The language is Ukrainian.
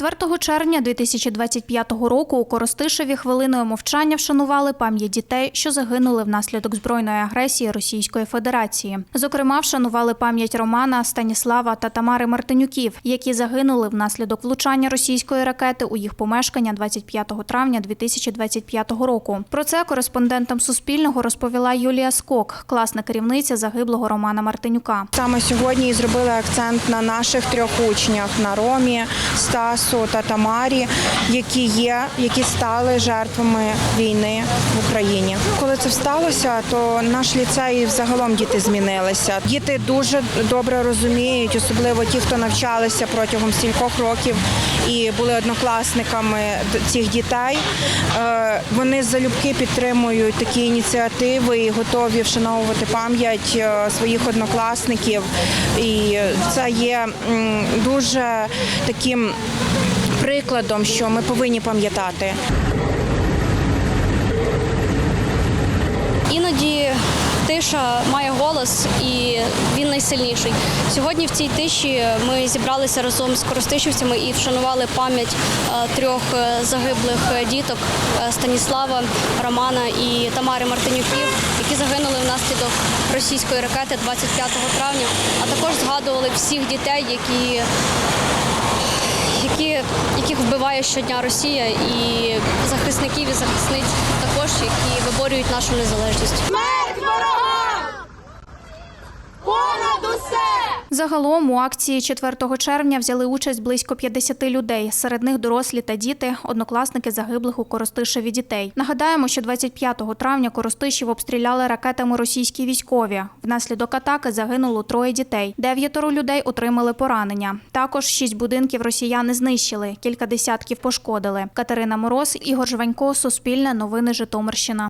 4 червня 2025 року у Коростишеві хвилиною мовчання вшанували пам'ять дітей, що загинули внаслідок збройної агресії Російської Федерації. Зокрема, вшанували пам'ять Романа, Станіслава та Тамари Мартинюків, які загинули внаслідок влучання російської ракети у їх помешкання 25 травня 2025 року. Про це кореспондентам Суспільного розповіла Юлія Скок, класна керівниця загиблого Романа Мартинюка. Саме сьогодні і зробили акцент на наших трьох учнях на Ромі, Стасу та Тамарі, які є, які стали жертвами війни в Україні. Коли це сталося, то наш ліцей загалом діти змінилися. Діти дуже добре розуміють, особливо ті, хто навчалися протягом стількох років і були однокласниками цих дітей. Е, Вони залюбки підтримують такі ініціативи і готові вшановувати пам'ять е, своїх однокласників. І це є дуже таким прикладом, що ми повинні пам'ятати. Іноді тиша має голос і він найсильніший. Сьогодні в цій тиші ми зібралися разом з коростишівцями і вшанували пам'ять е, трьох е, загиблих діток е, Станіслава, Романа і Тамари Мартинюків, які загинули внаслідок російської ракети 25 травня. А також згадували всіх дітей, які які, яких вбиває щодня Росія, і захисників і захисниць також, які виборюють нашу незалежність. Смерть ворогам! Загалом у акції 4 червня взяли участь близько 50 людей. Серед них дорослі та діти, однокласники загиблих у Коростишеві дітей. Нагадаємо, що 25 травня Коростишів обстріляли ракетами російські військові. Внаслідок атаки загинуло троє дітей. Дев'ятеро людей отримали поранення. Також шість будинків росіяни знищили, кілька десятків пошкодили. Катерина Мороз, Ігор Жванько, Суспільне, Новини Житомирщина.